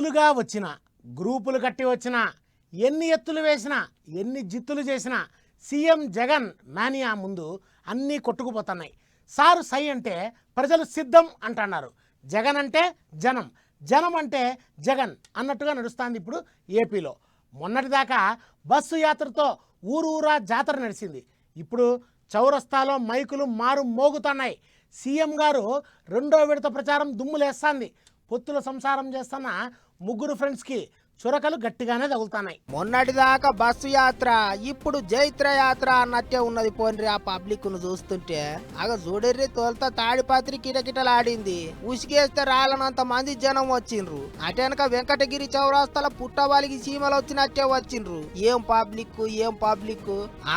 గుంపులుగా వచ్చిన గ్రూపులు కట్టి వచ్చిన ఎన్ని ఎత్తులు వేసినా ఎన్ని జిత్తులు చేసినా సీఎం జగన్ మానియా ముందు అన్నీ కొట్టుకుపోతున్నాయి. సారు సై అంటే ప్రజలు సిద్ధం అంటున్నారు. జగన్ అంటే జనం జనం అంటే జగన్ అన్నట్టుగా నడుస్తుంది ఇప్పుడు ఏపీలో. మొన్నటిదాకా బస్సు యాత్రతో ఊరు ఊరా జాతర నడిచింది. ఇప్పుడు చౌరస్తాలో మైకులు మారు మోగుతున్నాయి. సీఎం గారు రెండో విడత ప్రచారం దుమ్ములేస్తుంది. పొత్తుల సంసారం చేస్తున్న ముగ్గురు ఫ్రెండ్స్కి చురకలు గట్టిగానే తగులుతున్నాయి. మొన్నటిదాకా బస్సు యాత్ర ఇప్పుడు జైత్ర యాత్ర అన్నట్టే ఉన్నది పోన్రి ఆ పబ్లిక్ను చూస్తుంటే. అగ చూడర్రి తోలుతా తాడిపాత్రి కిటకిటలాడింది. ఉసిగేస్తే రాలనంత మంది జనం వచ్చిండ్రు. అటెనక వెంకటగిరి చౌరాస్తాల పుట్టవాలికి సీమలు వచ్చినట్టే వచ్చిండ్రు. ఏం పబ్లిక్ ఏం పబ్లిక్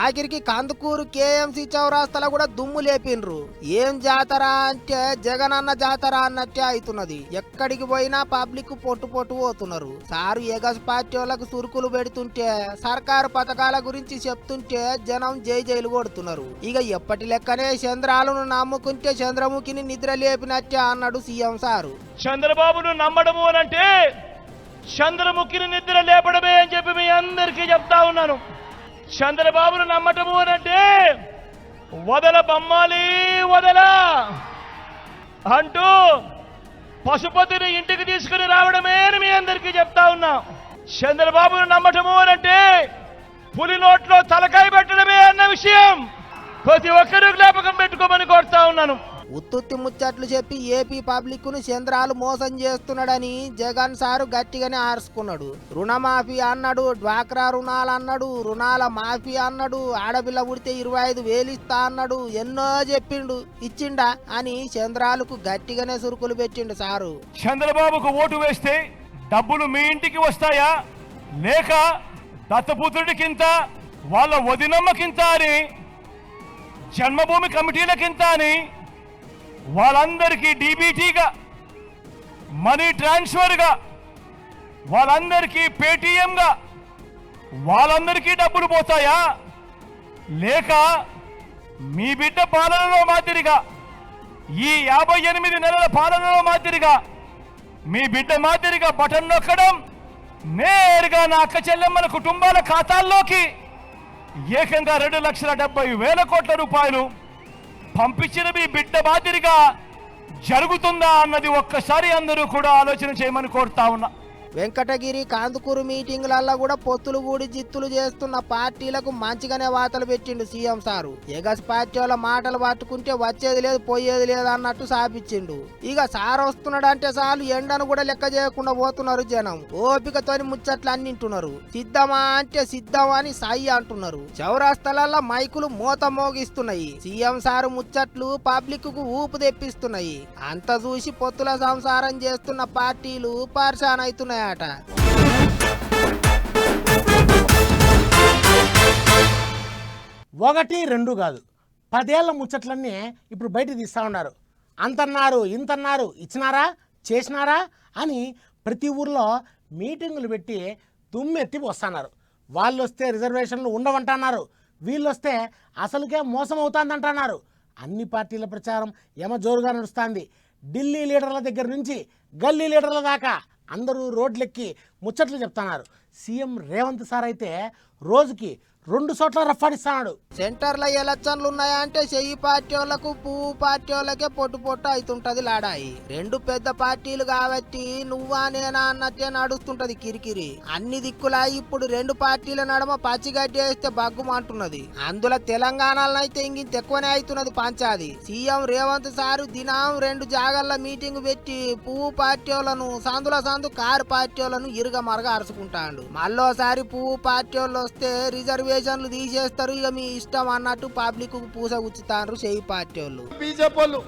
ఆఖరికి కందుకూరు కేఎంసి చౌరాస్తాల కూడా దుమ్ము లేపిండ్రు. ఏం జాతర అంటే జగనన్న జాతర అన్నట్టే అవుతున్నది ఎక్కడికి పోయినా పబ్లిక్ పొట్టు పొట్టు పోతున్నారు. సారు ఎగస్ పార్టీ వాళ్ళకు సురుకులు పెడుతుంటే సర్కారు పథకాల గురించి చెప్తుంటే జనం జై జైలు కొడుతున్నారు. ఇక ఎప్పటి లెక్కనే చంద్రాలను నమ్ముకుంటే చంద్రముఖిని నిద్ర లేపినట్టే అన్నాడు సీఎం సారు. చంద్రబాబును నమ్మడము అని అంటే చంద్రముఖిని నిద్ర లేపడమే అని చెప్పి మీ అందరికీ చెప్తా ఉన్నాను. చంద్రబాబును నమ్మటము అని అంటే వదల బొమ్మాలి వదల అంటూ పశుపతిని ఇంటికి తీసుకుని రావడమే మీ అందరికీ చెప్తా ఉన్నా. చంద్రబాబును నమ్మటము అని అంటే పులి నోట్లో తలకాయ పెట్టడమే అన్న విషయం ప్రతి ఒక్కరూ జ్ఞాపకం పెట్టుకోమని కోరుతా ఉన్నాను. ఉత్తుత్తి ముచ్చట్లు చెప్పి ఏపీ పబ్లిక్ను చంద్రాలు మోసం చేస్తున్నాడని జగన్ సారు గట్టిగానే ఆర్చుకున్నాడు. రుణమాఫీ అన్నాడు డ్వాక్రా రుణాలు అన్నాడు రుణాల మాఫీ అన్నాడు ఆడపిల్ల ఉడితే ఇరవై ఐదు వేలు ఇస్తా అన్నాడు ఎన్నో చెప్పిండు ఇచ్చిండా అని చంద్రాలకు గట్టిగానే సురుకులు పెట్టిండు సారు. చంద్రబాబుకు ఓటు వేస్తే డబ్బులు మీ ఇంటికి వస్తాయా? లేక దత్తపుత్రుడికింత వాళ్ళ వదినమ్మకింత అని జన్మభూమి కమిటీలకింత అని వాళ్ళందరికీ డీబీటీగా మనీ ట్రాన్స్ఫర్గా వాళ్ళందరికీ పేటీఎంగా వాళ్ళందరికీ డబ్బులు పోతాయా? లేక మీ బిడ్డ పాలనలో మాదిరిగా ఈ యాభై ఎనిమిది నెలల పాలనలో మాదిరిగా మీ బిడ్డ మాదిరిగా బటన్ నొక్కడం నేరుగా నా అక్క చెల్లెమ్మల కుటుంబాల ఖాతాల్లోకి ఏకంగా రెండు లక్షల డెబ్బై వేల కోట్ల రూపాయలు పంపించిన మీ బిడ్డ మాదిరిగా జరుగుతుందా అన్నది ఒక్కసారి అందరూ కూడా ఆలోచన చేయమని కోరుతా ఉన్నా. వెంకటగిరి కాందుకూరు మీటింగులల్లో కూడా పొత్తులు కూడి జిత్తులు చేస్తున్న పార్టీలకు మంచిగానే వాతలు పెట్టిండు సీఎం సారు. ఎగస్ పార్టీ వాళ్ళ మాటలు పట్టుకుంటే వచ్చేది లేదు పోయేది లేదు అన్నట్టు సాపించిండు ఇక సార్ వస్తున్నాడంటే చాలు ఎండను కూడా లెక్క చేయకుండా పోతున్నారు జనం. ఓపికతోని ముచ్చట్లు అన్నింటున్నారు. సిద్ధమా అంటే సిద్ధమా అని సాయి అంటున్నారు. చౌరాస్తలల్లో మైకులు మూత మోగిస్తున్నాయి. సీఎం సారు ముచ్చట్లు పబ్లిక్కు ఊపు తెప్పిస్తున్నాయి. అంత చూసి పొత్తుల సంసారం చేస్తున్న పార్టీలు పరిశాన్ ఆట ఒకటి రెండు కాదు. పదేళ్ళ ముచ్చట్లన్నీ ఇప్పుడు బయట తీస్తూ ఉన్నారు. అంతన్నారు ఇంతన్నారు ఇచ్చినారా చేసినారా అని ప్రతి ఊర్లో మీటింగులు పెట్టి దుమ్మెత్తి వస్తున్నారు వాళ్ళు వస్తే రిజర్వేషన్లు ఉండవంటన్నారు. వీళ్ళు వస్తే అసలుకే మోసం అవుతుందంటున్నారు అన్ని పార్టీల ప్రచారం యమ జోరుగా నడుస్తుంది. ఢిల్లీ లీడర్ల దగ్గర నుంచి గల్లీ లీడర్ల దాకా అందరూ రోడ్లెక్కి ముచ్చట్లు చెప్తున్నారు. సీఎం రేవంత్ సార్ అయితే రోజుకి రెండు చోట్ల రఫాడిస్తున్నాడు సెంటర్ల ఎలక్షన్లు ఉన్నాయంటే చెయ్యి పార్టీ వాళ్ళకు పువ్వు పార్టీ వాళ్ళకే పొట్టు పొట్టు అవుతుంటది లాడాయి. రెండు పెద్ద పార్టీలు కాబట్టి నువ్వా నేనా అన్నట్టే నడుస్తుంటది కిరికిరి. అన్ని దిక్కులా ఇప్పుడు రెండు పార్టీల నడమ పచ్చిగడ్డి వేస్తే బగ్గుమంటున్నది అందులో తెలంగాణలో అయితే ఇంకింత ఎక్కువనే అవుతున్నది పంచాది. సీఎం రేవంత్ సారు దినం రెండు జాగల్ల మీటింగ్ పెట్టి పువ్వు పార్టీ వాళ్ళను సందుల సందు కారు పార్టీ వాళ్ళను ఇరుగ మరగ అరుచుకుంటాడు. మళ్ళోసారి పువ్వు పార్టీ వాళ్ళు వస్తే రిజర్వేషన్లు తీసేస్తారు. ఇక మీ ఇష్టం అన్నట్టు పబ్లిక్ పూస గుచ్చుతారు చేయి పార్టీ వాళ్ళు బీజేపీ వాళ్ళు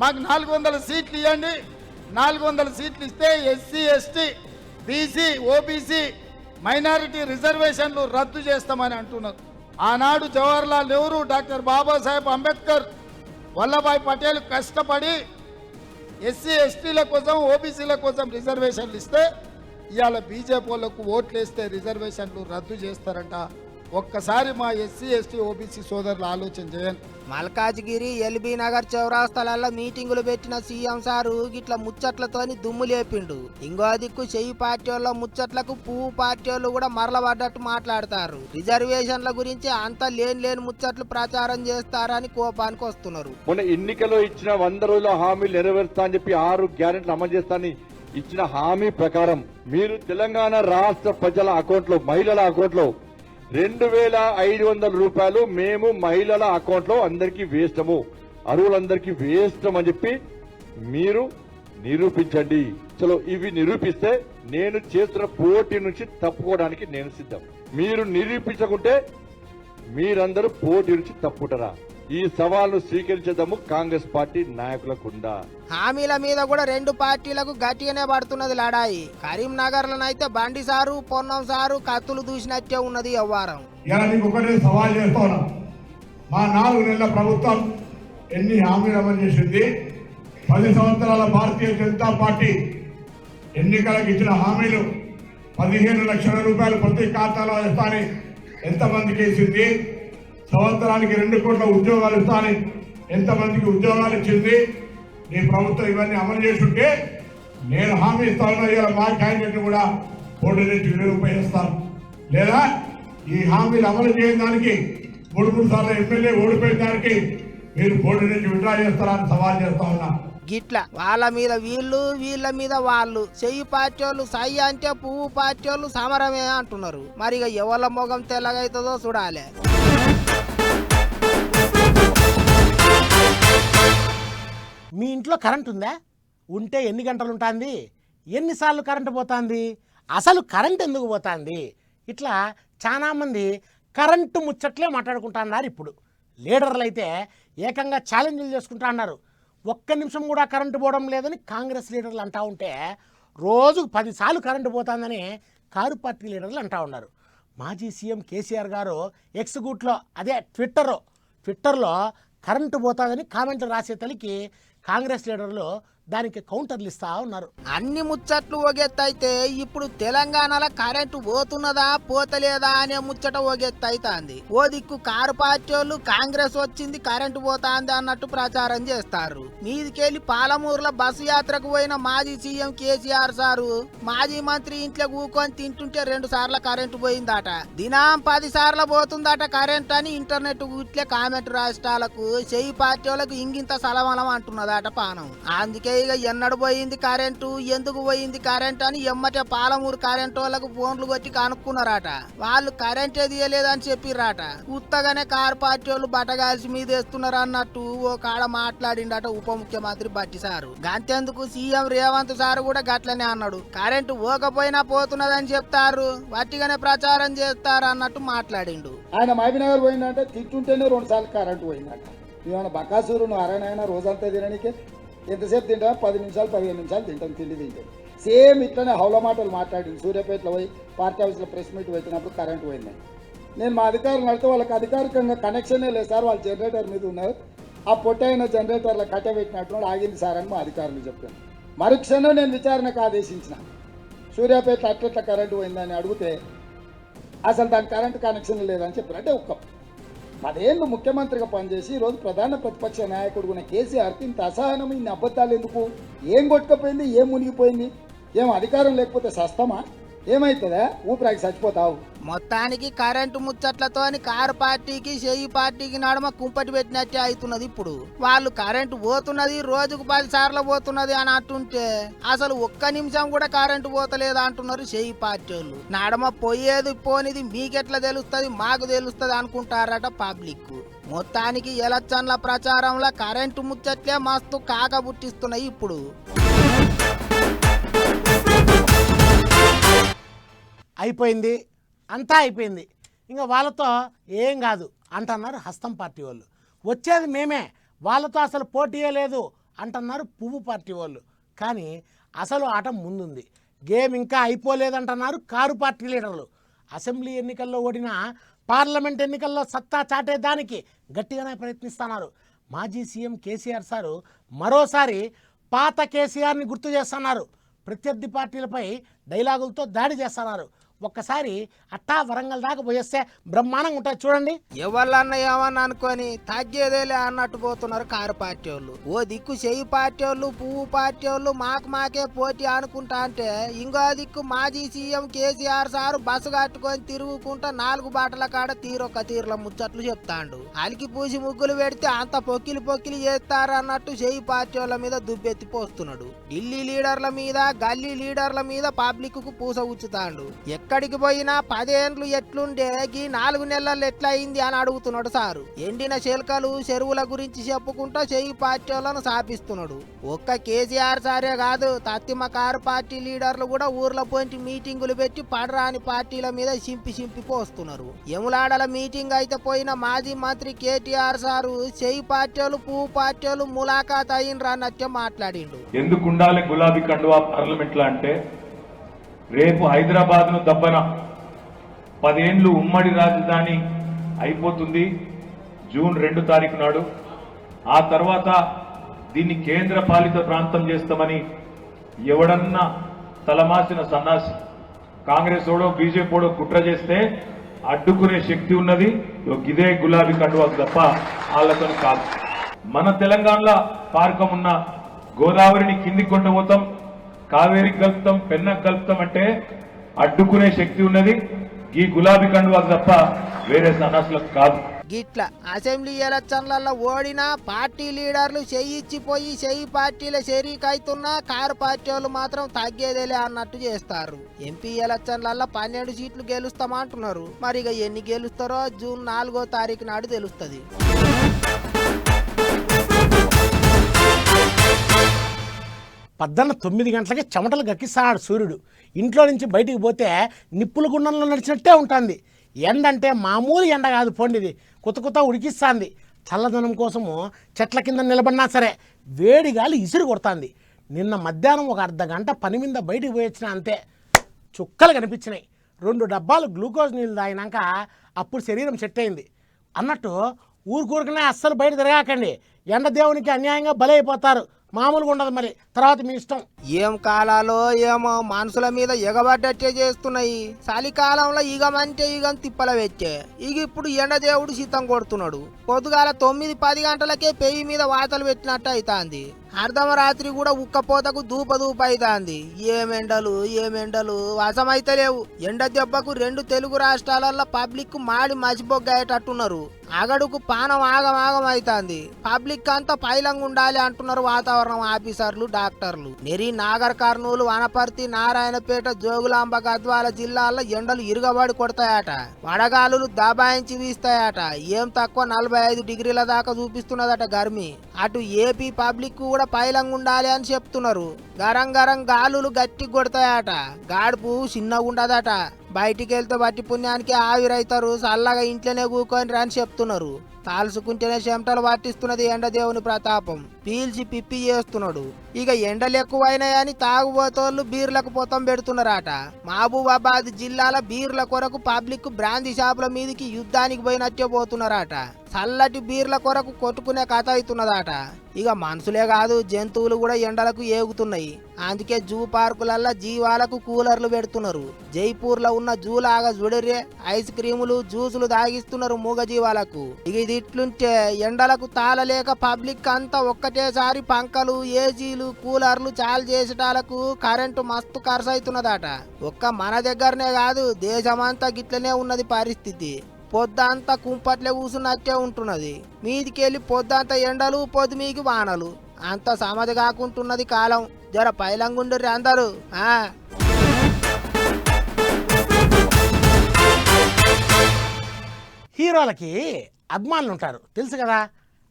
మాకు నాలుగు వందల సీట్లు ఇవ్వండి నాలుగు వందల సీట్లు ఇస్తే SC ST BC OBC minority రిజర్వేషన్లు రద్దు చేస్తామని అంటున్నారు. ఆనాడు జవహర్లాల్ నెహ్రూ డాక్టర్ బాబాసాహెబ్ అంబేద్కర్ వల్లభాయ్ పటేల్ కష్టపడి ఎస్సీ ఎస్టీల కోసం ఓబీసీల కోసం రిజర్వేషన్లు ఇస్తే ఇవాళ బీజేపీ వాళ్ళకు ఓట్లు వేస్తే రిజర్వేషన్లు రద్దు చేస్తారంట ఒక్కసారి మా ఎస్సీ ఎస్టీ ఓబీసీ సోదరులు ఆలోచన చేయండి. మల్కాజ్గిరి ఎల్బీ నగర్ చౌరాస్తాలలో మీటింగులు పెట్టిన సీఎం సారు గిట్ల ముచ్చట్లతోని దుమ్ము లేపిండు. ఇంకో దిక్కు చెయ్యి పార్టీ వాళ్ళ ముచ్చట్లకు పువ్వు పార్టీ వాళ్ళు కూడా మరలబడ్డట్టు మాట్లాడతారు. రిజర్వేషన్ల గురించి అంత లేని లేని ముచ్చట్లు ప్రచారం చేస్తారని కోపానికి వస్తున్నారు. మొన్న ఎన్నికల్లో ఇచ్చిన వంద రోజుల హామీలు నెరవేరుస్తా అని చెప్పి ఆరు గ్యారెంట్లు అమలు చేస్తానని ఇచ్చిన హామీ ప్రకారం మీరు తెలంగాణ రాష్ట్ర ప్రజల అకౌంట్లో మహిళల అకౌంట్లో రెండు వేల ఐదు వందల రూపాయలు మేము మహిళల అకౌంట్లో అందరికీ వేస్తాము. అరువులందరికీ వేస్తాం అని చెప్పి మీరు నిరూపించండి. చలో ఇవి నిరూపిస్తే నేను చేస్తున్న పోటీ నుంచి తప్పుకోవడానికి నేను సిద్ధం. మీరు నిరూపించకుంటే మీరందరూ పోటీ నుంచి తప్పుకుంటారా? ఈ సవాల్ను స్వీకరించేదము కాంగ్రెస్ పార్టీ నాయకులకుందా హామీల మీద కూడా రెండు పార్టీలకు గట్టిగానే పడుతున్నది లడాయి. కరీంనగర్ లోనైతే బండి సారు పొన్నం సారు కత్తులు దూసినట్టే ఉన్నది వ్యవహారం. ఇలా నీకు ఒకటే సవాల్ చేస్తున్నా. మా నాలుగు నెలల ప్రభుత్వం ఎన్ని హామీలు అమలు చేసింది? పది సంవత్సరాల భారతీయ జనతా పార్టీ ఎన్నికలకు ఇచ్చిన హామీలు పదిహేను లక్షల రూపాయలు ప్రతి ఖాతాలో ఇస్తాని ఎంతమందికి వేసింది? సంవత్సరానికి రెండు కోట్ల ఉద్యోగాలు ఇస్తానని ఎంతమందికి ఉద్యోగాలు ఇచ్చింది? నీ ప్రభుత్వం ఇవన్నీ అమలు చేస్తుంటే నేను హామీ ఇస్తా మా క్యాండిడేట్ కూడా పోటీ నుంచి వినియోగిస్తాను లేదా ఈ హామీలు అమలు చేయని దానికి మూడు మూడు సార్లు ఎమ్మెల్యే ఓడిపోయిన దానికి మీరు పోటీ నుంచి విడ్రా చేస్తారని సవాల్ చేస్తా ఉన్నా. గిట్ల వాళ్ళ మీద వీళ్ళు వీళ్ళ మీద వాళ్ళు. చెయ్యి పార్టీ సై అంటే పువ్వు పార్టీ సమరమే అంటున్నారు. మరి ఇక ఎవరి మొగం తెల్లగైతుందో చూడాలి. మీ ఇంట్లో కరెంట్ ఉందా? ఉంటే ఎన్ని గంటలు ఉంటుంది? ఎన్నిసార్లు కరెంటు పోతుంది? అసలు కరెంట్ ఎందుకు పోతుంది? ఇట్లా చాలామంది కరెంటు ముచ్చట్లే మాట్లాడుకుంటున్నారు ఇప్పుడు. లీడర్లు అయితే ఏకంగా ఛాలెంజ్లు చేసుకుంటా అన్నారు ఒక్క నిమిషం కూడా కరెంటు పోవడం లేదని కాంగ్రెస్ లీడర్లు అంటా ఉంటే రోజుకు పదిసార్లు కరెంటు పోతుందని కారు పార్టీ లీడర్లు అంటా ఉన్నారు. మాజీ సీఎం కేసీఆర్ గారు ఎక్స్ గూట్లో అదే ట్విట్టర్ ట్విట్టర్లో కరెంటు పోతుందని కామెంట్లు రాసే తలికి కాంగ్రెస్ లీడర్లు దానికి కౌంటర్లు ఇస్తా ఉన్నారు. అన్ని ముచ్చట్లు ఒగెత్తైతే ఇప్పుడు తెలంగాణలో కరెంటు పోతున్నదా పోతలేదా అనే ముచ్చట ఒగెత్తైతాంది. ఓ దిక్కు కారు పార్టీ వాళ్ళు కాంగ్రెస్ వచ్చింది కరెంటు పోతాంది అన్నట్టు ప్రచారం చేస్తారు. మీదికెళ్ళి పాలమూరులో బస్సు యాత్రకు పోయిన మాజీ సీఎం కేసీఆర్ సారు మాజీ మంత్రి ఇంట్లో కూకొని తింటుంటే రెండు సార్లు కరెంటు పోయిందట. దినం పది సార్లు పోతుందట కరెంట్ అని ఇంటర్నెట్ ఇట్లే కామెంట్ రాష్ట్రాలకు చెయ్యి పార్టీ వాళ్ళకు ఇంగింత సలమలం అంటున్నదట పానం. అందుకే ఇక ఎన్నడు పోయింది కరెంటు? ఎందుకు పోయింది కరెంట్ అని ఎమ్మటే పాలమూరు కరెంట్ వాళ్ళకు ఫోన్లు కొట్టి కనుక్కున్నారట. వాళ్ళు కరెంటే తీయలేదని చెప్పిర్రట. ఉత్తగానే కారు పార్టీ వాళ్ళు బట్టగాల్సి మీద వేస్తున్నారు అన్నట్టు ఓ కాడ మాట్లాడిండట ఉప ముఖ్యమంత్రి బట్టి సారు. గంతెందుకు సీఎం రేవంత్ సార్ కూడా గట్లనే అన్నాడు. కరెంటు పోకపోయినా పోతున్నదని చెప్తారు. వట్టిగానే ప్రచారం చేస్తారు అన్నట్టు మాట్లాడిండు. ఆయన మహబీనగర్ పోయిందంటే తిట్టుంటేనే రెండు సార్లు కరెంటు పోయిందంట. ఏమైనా బకాసూరు నారాయణ రోజంతా తినడానికి ఎంతసేపు తింటాం? పది నిమిషాలు పదిహేను నిమిషాలు తింటాం తిండి తింటాం సేమ్ ఇట్లనే హౌల మాటలు మాట్లాడింది సూర్యాపేటలో పోయి పార్టీ ఆఫీస్లో ప్రెస్ మీట్ పెట్టినప్పుడు కరెంట్ పోయింది. నేను మా అధికారులు అడిగితే వాళ్ళకి అధికారికంగా కనెక్షనే లేదు సార్ వాళ్ళు జనరేటర్ మీద ఉన్నారు. ఆ పొట్టైన జనరేటర్లో కట్టబెట్టినట్టు ఆగింది సార్ అని మా అధికారులు చెప్పాను మరుక్షణం నేను విచారణకు ఆదేశించిన. సూర్యాపేట అట్లట్ల కరెంటు పోయిందని అడిగితే అసలు దాని కరెంటు కనెక్షన్ లేదని చెప్పారు. అంటే ఒక్క పదేళ్ళు ముఖ్యమంత్రిగా పనిచేసి ఈరోజు ప్రధాన ప్రతిపక్ష నాయకుడు ఉన్న కేసీఆర్కి ఇంత అసహనం ఇన్ని అబద్ధాలు ఎందుకు? ఏం కొట్టుకుపోయింది? ఏం మునిగిపోయింది? ఏం అధికారం లేకపోతే సస్తమా? ఏమైతుందా? ఊపిరాకి చచ్చిపోతావు. మొత్తానికి కరెంటు ముచ్చట్లతోని కారు పార్టీకి చెయ్యి పార్టీకి నడుమ కుంపటి పెట్టినట్టే అవుతున్నది ఇప్పుడు. వాళ్ళు కరెంటు పోతున్నది రోజుకు పది సార్లు పోతున్నది అని అంటుంటే అసలు ఒక్క నిమిషం కూడా కరెంటు పోతలేదు అంటున్నారు చెయ్యి పార్టీ వాళ్ళు నడమ పోయేది పోనిది మీకెట్లా తెలుస్తుంది? మాకు తెలుస్తుంది అనుకుంటారట పబ్లిక్. మొత్తానికి ఎలక్షన్ల ప్రచారంలో కరెంటు ముచ్చట్లే మస్తు కాకబుట్టిస్తున్నాయి ఇప్పుడు. అయిపోయింది. అంతా అయిపోయింది. ఇంకా వాళ్ళతో ఏం కాదు అంటున్నారు హస్తం పార్టీ వాళ్ళు. వచ్చేది మేమే. వాళ్ళతో అసలు పోటీయే లేదు అంటున్నారు పువ్వు పార్టీ వాళ్ళు. కానీ అసలు ఆట ముందుంది. గేమ్ ఇంకా అయిపోలేదంటున్నారు కారు పార్టీ లీడర్లు. అసెంబ్లీ ఎన్నికల్లో ఓడిన పార్లమెంట్ ఎన్నికల్లో సత్తా చాటేదానికి గట్టిగానే ప్రయత్నిస్తున్నారు. మాజీ సీఎం కేసీఆర్ సారు మరోసారి పాత కేసీఆర్ని గుర్తు చేస్తున్నారు. ప్రత్యర్థి పార్టీలపై డైలాగులతో దాడి చేస్తున్నారు. ఒక్కసారి అట్టా వరంగల్ దాకా పోయేస్తే బ్రహ్మాండంగా ఉంటుంది. చూడండి. ఎవళ్ళన్న ఏమన్నా అనుకొని తగ్గేదేలే అన్నట్టు పోతున్నారు కారు పార్టీ వాళ్ళు. ఓ దిక్కు చెయ్యి పార్టీ వాళ్ళు పువ్వు పార్టీ వాళ్ళు మాకు మాకే పోటీ అనుకుంటా అంటే ఇంకో దిక్కు మాజీ సీఎం కేసీఆర్ సారు బస్సు కట్టుకొని తిరుగుకుంటా నాలుగు బాటల కాడ తీరొక్క తీరుల ముచ్చట్లు చెప్తాండు. అలికి పూసి ముగ్గులు పెడితే అంత పొక్కిలి పొక్కిలి చేస్తారు అన్నట్టు చెయ్యి పార్టీ వాళ్ళ మీద దుబ్బెత్తి పోస్తున్నాడు. ఢిల్లీ లీడర్ల మీద గల్లీ లీడర్ల మీద పబ్లిక్కు పూస ఉచ్చుతాండు. ఎక్కడికి పోయినా పదేండ్లు ఎట్లుండే? గీ నాలుగు నెలలు ఎట్లా అయింది అని అడుగుతున్నాడు సారు. ఎండిన చెలకలు చెరువుల గురించి చెప్పుకుంటూ చెయ్యి పార్టీలను సాపిస్తున్నాడు. ఒక్క కేసీఆర్ సారే కాదు తత్తిమ కారు పార్టీ లీడర్లు కూడా ఊర్లో పోయి మీటింగులు పెట్టి పడరాని పార్టీల మీద చింపి సింపి పోస్తున్నారు. ఎములాడల మీటింగ్ అయితే పోయిన మాజీ మంత్రి కేటీఆర్ సారు చెయ్యి పార్టీలు పువ్వు పార్టీలు ములాఖాత్ అయ్యిండ్రు అన్నట్టే మాట్లాడిండు. ఎందుకు ఉండాలి గులాబీ కండువా పార్లమెంట్లో అంటే? రేపు హైదరాబాద్ను దబ్బన పదేండ్లు ఉమ్మడి రాజధాని అయిపోతుంది జూన్ రెండు తారీఖు నాడు. ఆ తర్వాత దీన్ని కేంద్ర పాలిత ప్రాంతం చేస్తామని ఎవడన్నా తలమాసిన సన్నాసి కాంగ్రెస్ ఓడో బీజేపీడో కుట్ర చేస్తే అడ్డుకునే శక్తి ఉన్నది. ఇదే గులాబీ కండువాకు తప్ప వాళ్ళతో కాదు. మన తెలంగాణలో పార్కం ఉన్న గోదావరిని కిందికి కొండపోతాం కావేరికి కలుపుతాం పెన్నకు కలుపుతాం అంటే అడ్డుకునే శక్తి ఉన్నది. ఈ గులాబీ కండువాకు తప్ప వేరే సన్నాసులకు కాదు. గిట్ల అసెంబ్లీ ఎలక్షన్లలో ఓడినా పార్టీ లీడర్లు చేయిచ్చిపోయి చెయ్యి పార్టీల షరీకైతున్నా కారు పార్టీ వాళ్ళు మాత్రం తగ్గేదేలే అన్నట్టు చేస్తారు. ఎంపీ ఎలక్షన్లలో పన్నెండు సీట్లు గెలుస్తామంటున్నారు. మరి ఇక ఎన్ని గెలుస్తారో జూన్ నాలుగో తారీఖు నాడు తెలుస్తుంది. పద్దన్న తొమ్మిది గంటలకి చెమటలు గక్కిస్తాడు సూర్యుడు. ఇంట్లో నుంచి బయటికి పోతే నిప్పుల గుండంలో నడిచినట్టే ఉంటుంది. ఎండ అంటే మామూలు ఎండ కాదు పోండిది. కొత్త కొత్త ఉడికిస్తుంది. చల్లదనం కోసము చెట్ల కింద నిలబడినా సరే వేడి గాలి ఇసురు కొడుతుంది. నిన్న మధ్యాహ్నం ఒక అర్ధ గంట పని మీద బయటికి పోయొచ్చిన అంతే. చుక్కలు కనిపించినాయి. రెండు డబ్బాలు గ్లూకోజ్ నీళ్ళు తాగినాక అప్పుడు శరీరం సెట్ అయింది. అన్నట్టు ఊరుకూరుకునే అస్సలు బయట తిరగాకండి. ఎండ దేవునికి అన్యాయంగా బలైపోతారు. మామూలుగా ఉండదు మరి. తర్వాత మీ ఇష్టం. ఏం కాలాలో ఏమో మనుషుల మీద ఎగబడ్డట్టే చేస్తున్నాయి. చలికాలంలో ఇగమంటే ఇగం తిప్పల పెట్టే ఇక ఇప్పుడు ఎండదేవుడు సీతం కొడుతున్నాడు. పొద్దుగాల తొమ్మిది పది గంటలకే పెయ్యి మీద వాతలు పెట్టినట్టు అవుతాంది అర్ధమరాత్రి కూడా ఉక్కపోతకు దూప దూప అవుతాంది ఏమెండలు ఏమెండలు వశమైతే లేవు. ఎండ దెబ్బకు రెండు తెలుగు రాష్ట్రాలలో పబ్లిక్ మాడి మసిబొగ్గయ్యేటట్టున్నారు అగడుకు పానం ఆగం ఆగం అవుతాంది పబ్లిక్ అంతా పైలంగా ఉండాలి అంటున్నారు వాతావరణం ఆఫీసర్లు డాక్టర్లు. నెరి నాగర్ కర్నూలు వనపర్తి నారాయణపేట జోగులాంబ గద్వాల జిల్లాల్లో ఎండలు ఇరుగబడి కొడతాయట. వడగాలులు దబాయించి వీస్తాయట. ఏం తక్కువ నలభై ఐదు డిగ్రీల దాకా చూపిస్తున్నదట గర్మి. అటు ఏపీ పబ్లిక్ కూడా పైలంగా ఉండాలి అని చెప్తున్నారు. గరం గరం గాలులు గట్టి కొడతాయట. గాడుపు చిన్నగా ఉండదట. బయటికి వెళ్తే బట్టి పుణ్యానికి ఆవిరైతారు. చల్లగా ఇంట్లోనే కూకొని అని చెప్తున్నారు. తాల్చుకుంటేనే చెమటలు పట్టిస్తున్నది ఎండదేవుని ప్రతాపం. పీల్చి పిప్పి చేస్తున్నాడు. ఇక ఎండలు ఎక్కువైనాయని తాగుబోతోళ్ళు బీర్లకు పొతం పెడుతున్నారట. మహబూబాబాద్ జిల్లాల బీర్ల కొరకు పబ్లిక్ బ్రాందీ షాపుల మీదకి యుద్ధానికి పోయినట్టే పోతున్నారట. చల్లటి బీర్ల కొరకు కొట్టుకునే కథ అవుతున్నదట. ఇక మనుషులే కాదు జంతువులు కూడా ఎండలకు ఏగుతున్నాయి. అందుకే జూ పార్కులల్లా జీవాలకు కూలర్లు పెడుతున్నారు. జైపూర్లో ఉన్న జూ లాగా ఐస్ క్రీములు జ్యూసులు తాగిస్తున్నారు మూగ జీవాలకు. ఇక ఇది ఇట్లుంటే ఎండలకు తాళలేక పబ్లిక్ అంతా ఒక్క ఒకటేసారి పంకలు ఏసీలు కూలర్లు చాలు చేసేటాలకు కరెంటు మస్తు ఖర్చు అవుతున్నదట ఒక్క మన దగ్గరనే కాదు దేశమంతా గిట్లనే ఉన్నది పరిస్థితి. పొద్దంతా కుంపట్లే కూసున్నట్టే ఉంటున్నది. మీదికెళ్ళి పొద్దంతా ఎండలు పొద్దుమీకి వానలు. అంత సమధి కాకుంటున్నది కాలం. జర పైలంగుండ్రి అందరూ ఆ? హీరోలకి అభిమానులు ఉంటారు తెలుసు కదా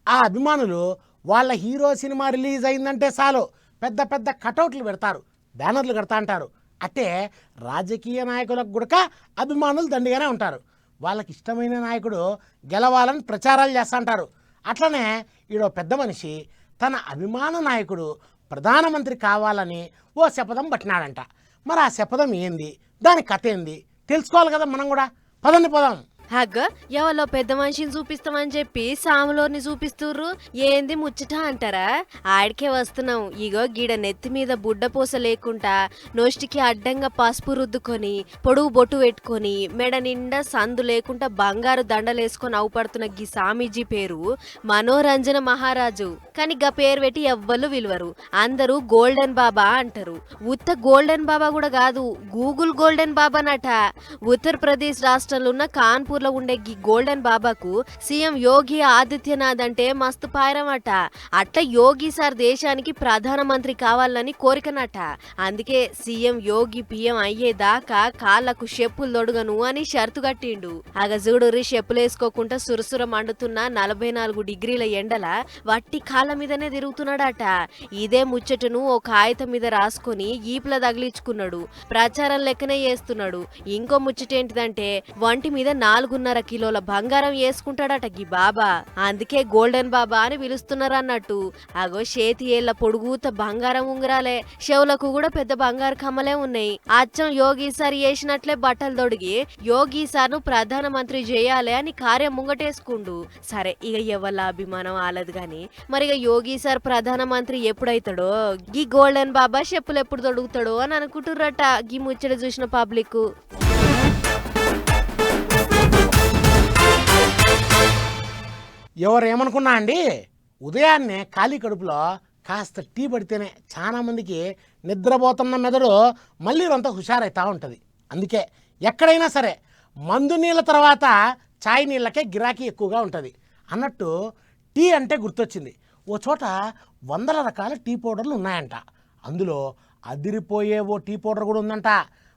ఆ అభిమానులు వాళ్ళ హీరో సినిమా రిలీజ్ అయిందంటే చాలు. పెద్ద పెద్ద కటౌట్లు పెడతారు బ్యానర్లు కడతా అంటారు. అంటే రాజకీయ నాయకులకు కూడా అభిమానులు దండిగానే ఉంటారు. వాళ్ళకి ఇష్టమైన నాయకుడు గెలవాలని ప్రచారాలు చేస్తుంటారు అట్లనే ఈడో పెద్ద మనిషి తన అభిమాన నాయకుడు ప్రధానమంత్రి కావాలని ఓ శపథం పట్టినాడంట. మరి ఆ శపథం ఏంది? దాని కథ ఏంది? తెలుసుకోవాలి కదా మనం కూడా. పదండి పదం. హగ్గ ఎవలో పెద్ద మనిషిని చూపిస్తామని చెప్పి సాములోని చూపిస్తుర్రు? ఏంది ముచ్చట అంటారా? ఆడికే వస్తున్నాం. ఇగో గీడ నెత్తి మీద బుడ్డ పూస లేకుండా నోష్టికి అడ్డంగా పసుపు రుద్దుకొని పొడుగు బొట్టు పెట్టుకొని మెడ నిండా సందు లేకుండా బంగారు దండలేసుకొని అవుపడుతున్న గీ సామీజీ పేరు మనోరంజన మహారాజు. కానీ గా పేరు పెట్టి ఎవ్వరు విలువరు. అందరూ గోల్డెన్ బాబా అంటారు. ఉత్త గోల్డెన్ బాబా కూడా కాదు గూగుల్ గోల్డెన్ బాబా నట. ఉత్తరప్రదేశ్ రాష్ట్రంలో ఉన్న కాన్పూర్ లో ఉండే గీ గోల్డెన్ బాబాకు సీఎం యోగి ఆదిత్యనాథ్ అంటే మస్తు పాయరమట అట్లా యోగి సార్ దేశానికి ప్రధానమంత్రి కావాలని కోరికనట. అందుకే సీఎం యోగి పిఎం అయ్యేదాకా కాళ్ళకు చెప్పులు దొడుగను అని షరతు కట్టిండు. అగ చూడుర్రి చెప్పులేసుకోకుండా సురసుర మండుతున్న నలభై నాలుగు డిగ్రీల ఎండల వట్టి కాళ్ళ మీదనే తిరుగుతున్నాడట. ఇదే ముచ్చటను ఓ కాగితం మీద రాసుకొని ఈపుల తగిలించుకున్నాడు. ప్రచారం లెక్కనే చేస్తున్నాడు. ఇంకో ముచ్చటేంటిదంటే వంటి మీద నాలుగు నాలుగున్నర కిలోల బంగారం వేసుకుంటాడట గీ బాబా. అందుకే గోల్డెన్ బాబా అని పిలుస్తున్నారు అన్నట్టు అగో చేతి ఏళ్ళ పొడుగుత బంగారం ఉంగరాలే. చెవులకు కూడా పెద్ద బంగారు కమ్మలే ఉన్నాయి. అచ్చం యోగి సార్ చేసినట్లే బట్టలు తొడిగి యోగి సార్ను ప్రధానమంత్రి చేయాలి అని కార్యం ముంగటేసుకుండు. సరే ఇక ఎవళ్ళ అభిమానం ఆలదు గాని మరి ఇక యోగి సార్ ప్రధానమంత్రి ఎప్పుడైతాడో? గీ గోల్డెన్ బాబా చెప్పులు ఎప్పుడు తొడుగుతాడో అని అనుకుంటుర్రట గీ ముచ్చట చూసిన పబ్లిక్ ఎవరేమనుకున్నా అండి ఉదయాన్నే ఖాళీ కడుపులో కాస్త టీ పడితేనే చాలామందికి నిద్రపోతున్న మెదడు మళ్ళీ అంతా హుషారైతా ఉంటుంది. అందుకే ఎక్కడైనా సరే మందు నీళ్ళ తర్వాత చాయ్ నీళ్ళకే గిరాకీ ఎక్కువగా ఉంటుంది. అన్నట్టు టీ అంటే గుర్తొచ్చింది. ఓ చోట వందల రకాల టీ పౌడర్లు ఉన్నాయంట. అందులో అదిరిపోయే ఓ టీ పౌడర్ కూడా ఉందంట.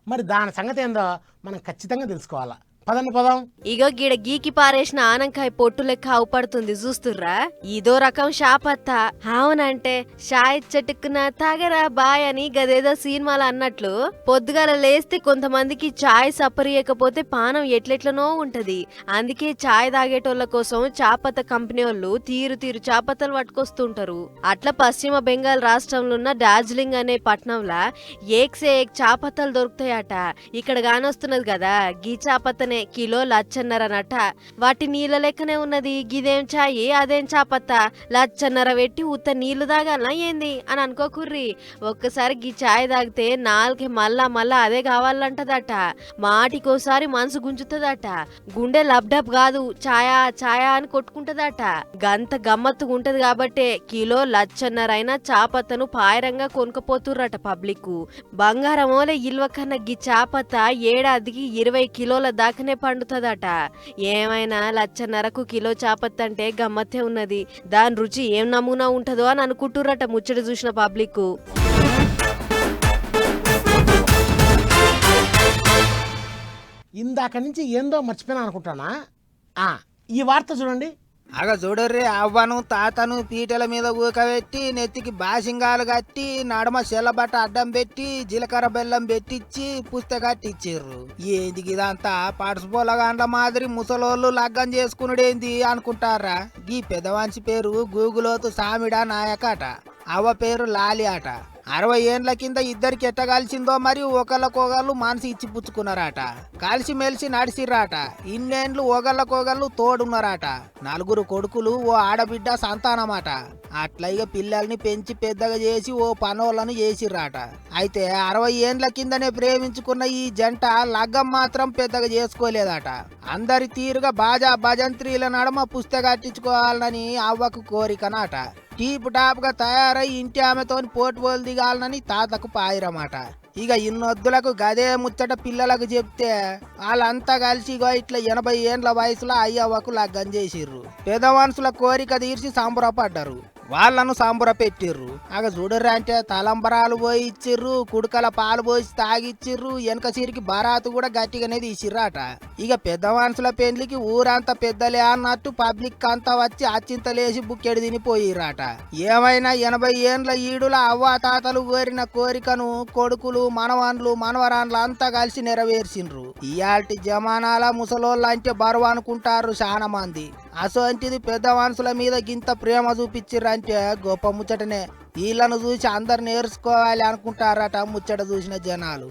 మరి దాని సంగతి ఏందో మనం ఖచ్చితంగా తెలుసుకోవాలా. పదండి పదం. ఇగో గిడ గీకి పారేసిన ఆనంకాయ పొట్టు లెక్క అవుపడుతుంది చూస్తుర్రా? ఇదో రకం షాపత్త. అవునంటే షాయ్ చెట్టుకున్న తాగరా బాయ్ అని గదేదో సినిమాలు అన్నట్లు పొద్దుగాల లేస్తే కొంతమందికి చాయ్ సపరియకపోతే పానం ఎట్లెట్లనో ఉంటది. అందుకే చాయ్ తాగేటోళ్ళ కోసం చాపత్త కంపెనీ వాళ్ళు తీరు తీరు చాపత్తలు పట్టుకొస్తుంటారు. అట్లా పశ్చిమ బెంగాల్ రాష్ట్రంలో ఉన్న డార్జిలింగ్ అనే పట్నంలా ఏక్సే ఏక్ చాపత్తలు దొరుకుతాయట. ఇక్కడ గానొస్తున్నది కదా గీ చాపత్తనే కిలో లచ్చన్నరనట వాటి నీళ్ళ లెక్కనే ఉన్నది. గిదేం చాయి అదేం చాపత్త? లచ్చన్నర పెట్టి ఉత్త నీళ్ళు తాగాల ఏంది? అని అనుకోకుర్రి ఒక్కసారి గీ చాయ్ తాగితే నాలుగే మళ్ళా మళ్ళా అదే కావాలంటదట మాటికోసారి మనసు గుంజుతుందట. గుండె లబ్డబ్ కాదు. ఛాయా ఛాయా అని కొట్టుకుంటదట. గంత గమ్మత్తుగా ఉంటది కాబట్టే కిలో లచ్చన్నరైనా చాపత్తను పాయరంగా కొనుక్కపోతుర్రట పబ్లిక్ బంగారమోలే ఇల్వ కన్నా గీ చాపత్త ఏడాదికి ఇరవై కిలోల దాకా దాకానే పండుతుందట. ఏమైనా లచ్చన్నరకు కిలో చాపత్తంటే గమ్మత్తే ఉన్నది. దాని రుచి ఏం నమూనా ఉంటుందో అని అనుకుంటుర్రట ముచ్చట చూసిన పబ్లిక్ ఇందాక నుంచి ఏందో మర్చిపోయినా అనుకుంటానా? ఈ వార్త చూడండి. అగ చూడర్రి అవ్వను తాతను పీటల మీద ఊకబెట్టి నెత్తికి బాసింగాలు కట్టి నడమ చెల్లబట్ట అడ్డం పెట్టి జీలకర్ర బెల్లం పెట్టిచ్చి పుస్తకట్టిచ్చిర్రు ఏంది ఇదంతా? పడుచుపోలగాండ్ల మాదిరి ముసలోళ్ళు లగ్గం చేసుకునుడేంది అనుకుంటారా? ఈ పెద్దవాంచి పేరు గూగులోతు సామిడా నాయకట. అవ్వ పేరు లాలి అట అరవై ఏండ్ల కింద ఇద్దరికి ఎట్ట కలిసిందో మరి ఒకళ్ళకొకళ్ళు మనసు ఇచ్చి పుచ్చుకున్నారట. కలిసి మెలిసి నడిచిర్రాట ఇన్నేండ్లు ఒకళ్ళకొకళ్ళు తోడున్నారట. నలుగురు కొడుకులు ఓ ఆడబిడ్డ సంతానమాట. అట్లా ఇక పిల్లల్ని పెంచి పెద్దగా చేసి ఓ పనోళ్ళను చేసిర్రాట. అయితే అరవై ఏండ్ల కిందనే ప్రేమించుకున్న ఈ జంట లగ్గం మాత్రం పెద్దగా చేసుకోలేదట. అందరి తీరుగా బాజా భజంత్రీల నడమ పుస్తకట్టించుకోవాలని అవ్వకు కోరికనాట. టీపు టాప్గా తయారై ఇంటి ఆమెతోని పోటుపోలు దిగాలనని తాతకు పాయిరమాట. ఇక ఇన్నొద్దులకు గదే ముచ్చట పిల్లలకు చెప్తే వాళ్ళంతా కలిసి ఇగో ఇట్లా ఎనభై ఏండ్ల వయసులో అయ్యవ్వకు లగ్గం చేసిర్రు. పెద్ద మనుషుల కోరిక తీర్చి సంబరపడ్డారు. వాళ్ళను సంబర పెట్టిర్రు. అగ చూడర్రా అంటే తలంబరాలు పోయి ఇచ్చిర్రు కుడుకల పాలు పోసి తాగిచ్చిర్రు వెనక సిరికి బరాతు కూడా గట్టిగానే తీసిర్రాట. ఇక పెద్ద మనుషుల పెండ్లికి ఊరంతా పెద్దలే అన్నట్టు పబ్లిక్ అంతా వచ్చి అచ్చింతలేసి బుక్కెడు తినిపోయిర్రాట. ఏమైనా ఎనభై ఏండ్ల ఈడుల అవ్వాతాతలు కోరిన కోరికను కొడుకులు మనవన్లు మనవరాన్లు అంతా కలిసి నెరవేర్చిండ్రు ఇయాల్టి జమానాల ముసలోళ్ళంటే బరువు అనుకుంటారు చాలా మంది అసోంటిది పెద్ద మనుషుల మీద గింత ప్రేమ చూపించిర్రంటే గొప్ప ముచ్చటనే. వీళ్ళను చూసి అందరు నేర్చుకోవాలి అనుకుంటారట ముచ్చట చూసిన జనాలు.